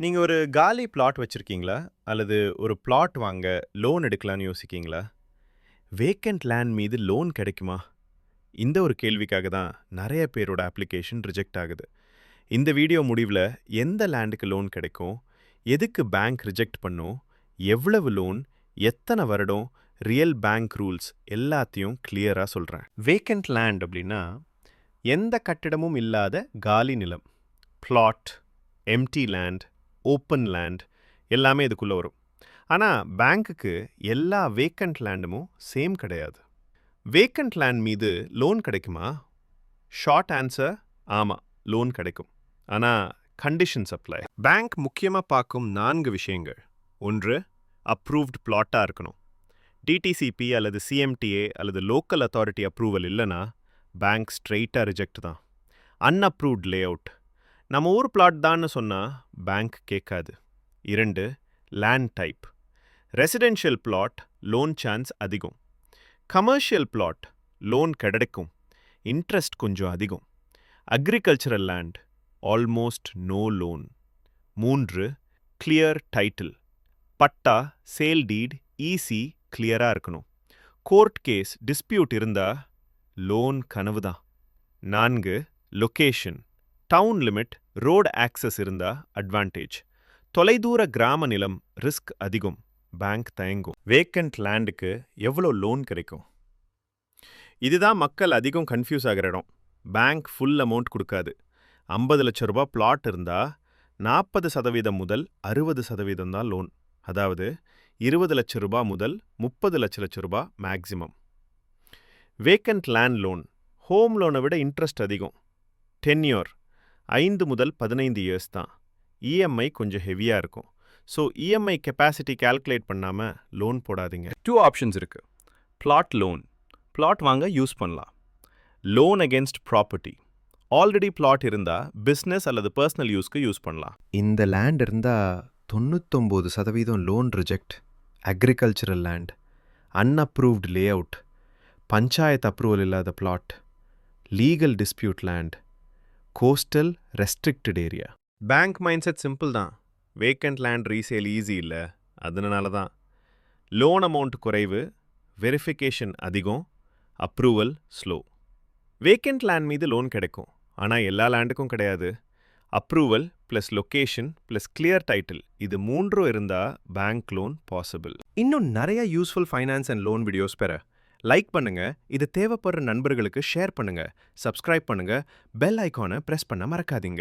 நீங்க ஒரு காலி பிளாட் வச்சிருக்கீங்களா? அல்லது ஒரு பிளாட் வாங்க லோன் எடுக்கலான்னு யோசிக்கீங்களா? வேக்கண்ட் லேண்ட் மீது லோன் கிடைக்குமா? இந்த ஒரு கேள்விக்காக தான் நிறைய பேரோட அப்ளிகேஷன் ரிஜெக்ட் ஆகுது. இந்த வீடியோ முடிவுல எந்த லேண்டுக்கு லோன் கிடைக்கும்? எதுக்கு பேங்க் ரிஜெக்ட் பண்ணும்? எவ்வளவு லோன்? எத்தன வருடம்? ரியல் பேங்க் ரூல்ஸ் எல்லாத்தையும் கிளியரா சொல்றேன். வேக்கண்ட் லேண்ட் அப்படின்னா எந்த கட்டிடமும் இல்லாத காலி நிலம். Plot, empty land, open land எல்லாமே இதுக்குள்ள வரும். ஆனா பேங்க்குக்கு எல்லா வேக்கண்ட் லேண்டுமும் சேம் கிடையாது. வேக்கண்ட் லேண்ட் மீது லோன் கிடைக்குமா? ஷார்ட் ஆன்சர் ஆமா லோன் கிடைக்கும். ஆனா கண்டிஷன்ஸ் அப்ளை. பேங்க் முக்கியமா பார்க்கும் நான்கு விஷயங்கள். ஒன்று அப்ரூவ்ட் பிளாட்டாக இருக்கணும். டிடிசிபி அல்லது சிஎம்டிஏ அல்லது லோக்கல் அத்தாரிட்டி அப்ரூவல் இல்லைனா பேங்க் ஸ்ட்ரெயிட்டாக ரிஜெக்ட் தான் அன்அப்ரூவ்ட் லே அவுட் நம்ம ஊர் பிளாட் தான்னு சொன்னால் பேங்க் கேட்காது. இரண்டு land type residential plot loan chance அதிகம். கமர்ஷியல் பிளாட் லோன் கிடைக்கும் இன்ட்ரெஸ்ட் கொஞ்சம் அதிகம். Agricultural land almost no loan மூன்று clear title patta sale deed easy கிளியராக இருக்கணும். கோர்ட் கேஸ் டிஸ்பியூட் இருந்தா லோன் கனவு தான் நான்கு location town limit road access இருந்தா அட்வான்டேஜ். தொலைதூர கிராம நிலம் ரிஸ்க் அதிகம். பேங்க் தயங்கும். வேக்கண்ட் லேண்டுக்கு எவ்வளோ லோன் கிடைக்கும்? இதுதான் மக்கள் அதிகம் கன்ஃபியூஸ் ஆகிற இடம். பேங்க் ஃபுல் அமௌண்ட் கொடுக்காது. ஐம்பது லட்ச ரூபா பிளாட் இருந்தா நாற்பது சதவீதம் முதல் அறுபது சதவீதம் தான் லோன். அதாவது இருபது லட்ச ரூபா முதல் முப்பது லட்ச லட்ச ரூபா maximum vacant land loan. Home லோனை விட இன்ட்ரெஸ்ட் அதிகம். டென்யூர் ஐந்து முதல் பதினைந்து இயர்ஸ் தான். இஎம்ஐ கொஞ்சம் ஹெவியாக இருக்கும். ஸோ இஎம்ஐ கெப்பாசிட்டி கால்குலேட் பண்ணாமல் லோன் போடாதீங்க. டூ ஆப்ஷன்ஸ் இருக்கு. பிளாட் லோன் பிளாட் வாங்க யூஸ் பண்ணலாம். Loan against property already plot இருந்தால் பிஸ்னஸ் அல்லது பர்சனல் யூஸ்க்கு யூஸ் பண்ணலாம். இந்த லேண்ட் இருந்தால் தொண்ணூத்தொம்பது சதவீதம் loan reject agricultural land unapproved lay out panchayat approval இல்லாத plot legal dispute land coastal restricted area bank mind set simple தான். வேக்கண்ட் லேண்ட் ரீசேல் ஈஸி இல்லை. அதனால தான். லோன் அமௌண்ட் குறைவு வெரிஃபிகேஷன் அதிகம் அப்ரூவல் ஸ்லோ வேக்கண்ட் லேண்ட் மீது loan கிடைக்கும். ஆனால் எல்லா லேண்டுக்கும் கிடையாது. Approval plus location plus clear title இது மூன்றும் இருந்தால் பேங்க் லோன் பாசிபிள் இன்னும் நிறைய useful finance and loan videos பெற லைக் பண்ணுங்க இது தேவைப்படுற நண்பர்களுக்கு ஷேர் பண்ணுங்க சப்ஸ்கிரைப் பண்ணுங்க பெல் ஐக்கானை பிரஸ் பண்ண மறக்காதீங்க.